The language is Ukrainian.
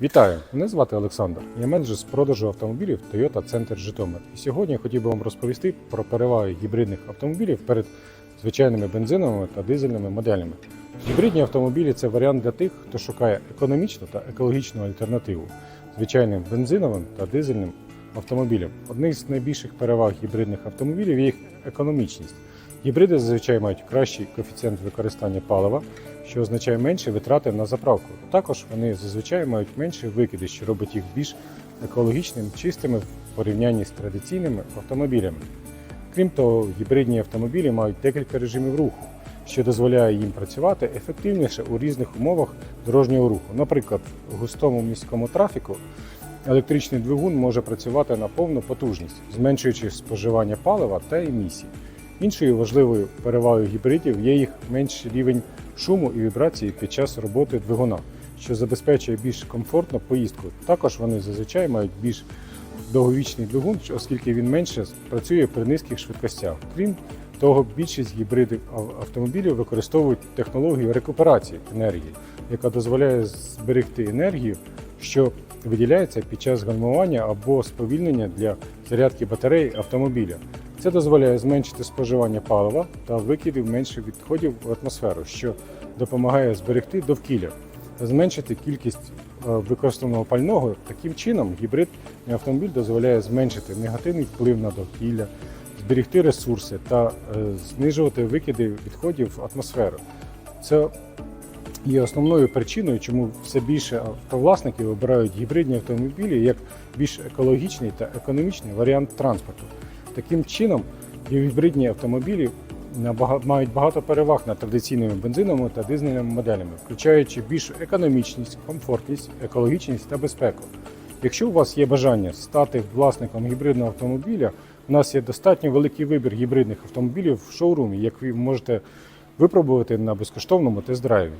Вітаю! Мене звати Олександр. Я менеджер з продажу автомобілів Toyota Центр Житомир. І сьогодні я хотів би вам розповісти про переваги гібридних автомобілів перед звичайними бензиновими та дизельними моделями. Гібридні автомобілі це варіант для тих, хто шукає економічну та екологічну альтернативу звичайним бензиновим та дизельним автомобілям. Одним з найбільших переваг гібридних автомобілів є їх економічність. Гібриди зазвичай мають кращий коефіцієнт використання палива, що означає менше витрати на заправку. Також вони зазвичай мають менше викиди, що робить їх більш екологічним, чистими в порівнянні з традиційними автомобілями. Крім того, гібридні автомобілі мають декілька режимів руху, що дозволяє їм працювати ефективніше у різних умовах дорожнього руху. Наприклад, в густому міському трафіку електричний двигун може працювати на повну потужність, зменшуючи споживання палива та емісії. Іншою важливою перевагою гібридів є їх менший рівень шуму і вібрації під час роботи двигуна, що забезпечує більш комфортну поїздку. Також вони зазвичай мають більш довговічний двигун, оскільки він менше працює при низьких швидкостях. Крім того, більшість гібридів автомобілів використовують технологію рекуперації енергії, яка дозволяє зберегти енергію, що виділяється під час гальмування або сповільнення для зарядки батареї автомобіля. Це дозволяє зменшити споживання палива та викидів менше відходів в атмосферу, що допомагає зберегти довкілля зменшити кількість е, використаного пального. Таким чином, гібридний автомобіль дозволяє зменшити негативний вплив на довкілля, зберегти ресурси та е, знижувати викиди відходів в атмосферу. Це є основною причиною, чому все більше автовласників обирають гібридні автомобілі як більш екологічний та економічний варіант транспорту. Таким чином, гібридні автомобілі мають багато переваг над традиційними бензиновими та дизельними моделями, включаючи більшу економічність, комфортність, екологічність та безпеку. Якщо у вас є бажання стати власником гібридного автомобіля, у нас є достатньо великий вибір гібридних автомобілів в шоурумі, як ви можете випробувати на безкоштовному тест-драйві.